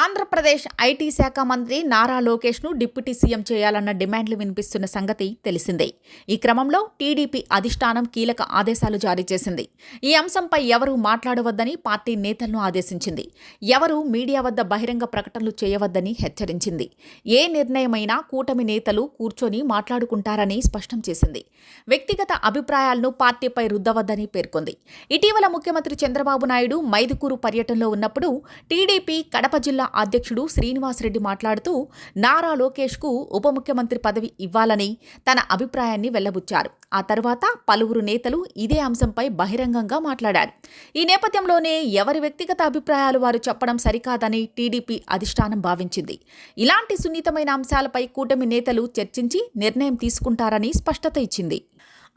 Andhra Pradesh IT శాఖ మంత్రి Nara లోకేష్ను deputy CM చేయాలన్న డిమాండ్లు వినిపిస్తున్న సంగతి తెలిసిందే. ఈ క్రమంలో టీడీపీ అధిష్టానం కీలక ఆదేశాలు జారీ చేసింది. ఈ అంశంపై ఎవరూ మాట్లాడవద్దని పార్టీ నేతలను ఆదేశించింది. ఎవరూ మీడియా వద్ద బహిరంగ ప్రకటనలు చేయవద్దని హెచ్చరించింది. ఏ నిర్ణయమైనా కూటమి నేతలు కూర్చొని మాట్లాడుకుంటారని స్పష్టం చేసింది. వ్యక్తిగత అభిప్రాయాలను పార్టీపై రుద్దవద్దని పేర్కొంది. ఇటీవల ముఖ్యమంత్రి చంద్రబాబు నాయుడు మైదుకూరు పర్యటనలో ఉన్నప్పుడు టీడీపీ కడప జిల్లా అధ్యక్షుడు శ్రీనివాసరెడ్డి మాట్లాడుతూ నారా లోకేష్కు ఉప ముఖ్యమంత్రి పదవి ఇవ్వాలని తన అభిప్రాయాన్ని వెల్లబుచ్చారు. ఆ తర్వాత పలువురు నేతలు ఇదే అంశంపై బహిరంగంగా మాట్లాడారు. ఈ నేపథ్యంలోనే ఎవరి వ్యక్తిగత అభిప్రాయాలు వారు చెప్పడం సరికాదని టీడీపీ అధిష్టానం భావించింది. ఇలాంటి సున్నితమైన అంశాలపై కూటమి నేతలు చర్చించి నిర్ణయం తీసుకుంటారని స్పష్టత ఇచ్చింది.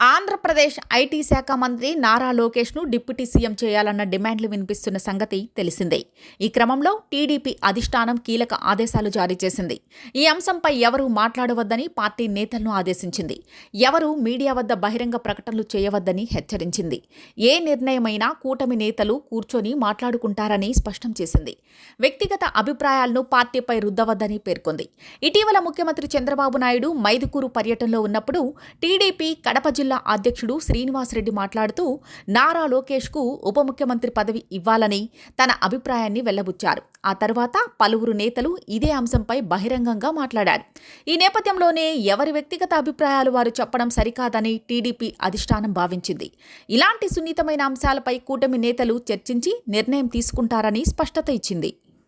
ఆంధ్రప్రదేశ్ ఐటీ శాఖ మంత్రి నారా లోకేష్ను డిప్యూటీ సీఎం చేయాలన్న డిమాండ్లు వినిపిస్తున్న సంగతి తెలిసిందే. ఈ క్రమంలో టీడీపీ అధిష్టానం కీలక ఆదేశాలు జారీ చేసింది. ఈ అంశంపై ఎవరూ మాట్లాడవద్దని పార్టీ నేతలను ఆదేశించింది. ఎవరూ మీడియా వద్ద బహిరంగ ప్రకటనలు చేయవద్దని హెచ్చరించింది. ఏ నిర్ణయమైనా కూటమి నేతలు కూర్చొని మాట్లాడుకుంటారని స్పష్టం చేసింది. వ్యక్తిగత అభిప్రాయాలను పార్టీపై రుద్దవద్దని పేర్కొంది. ఇటీవల ముఖ్యమంత్రి చంద్రబాబు నాయుడు మైదుకూరు పర్యటనలో ఉన్నప్పుడు టీడీపీ కడప జిల్లా అధ్యక్షుడు శ్రీనివాసరెడ్డి మాట్లాడుతూ నారా లోకేష్కు ఉప ముఖ్యమంత్రి పదవి ఇవ్వాలని తన అభిప్రాయాన్ని వెల్లబుచ్చారు. ఆ తర్వాత పలువురు నేతలు ఇదే అంశంపై బహిరంగంగా మాట్లాడారు. ఈ నేపథ్యంలోనే ఎవరి వ్యక్తిగత అభిప్రాయాలు వారు చెప్పడం సరికాదని టీడీపీ అధిష్టానం భావించింది. ఇలాంటి సున్నితమైన అంశాలపై కూటమి నేతలు చర్చించి నిర్ణయం తీసుకుంటారని స్పష్టత ఇచ్చింది.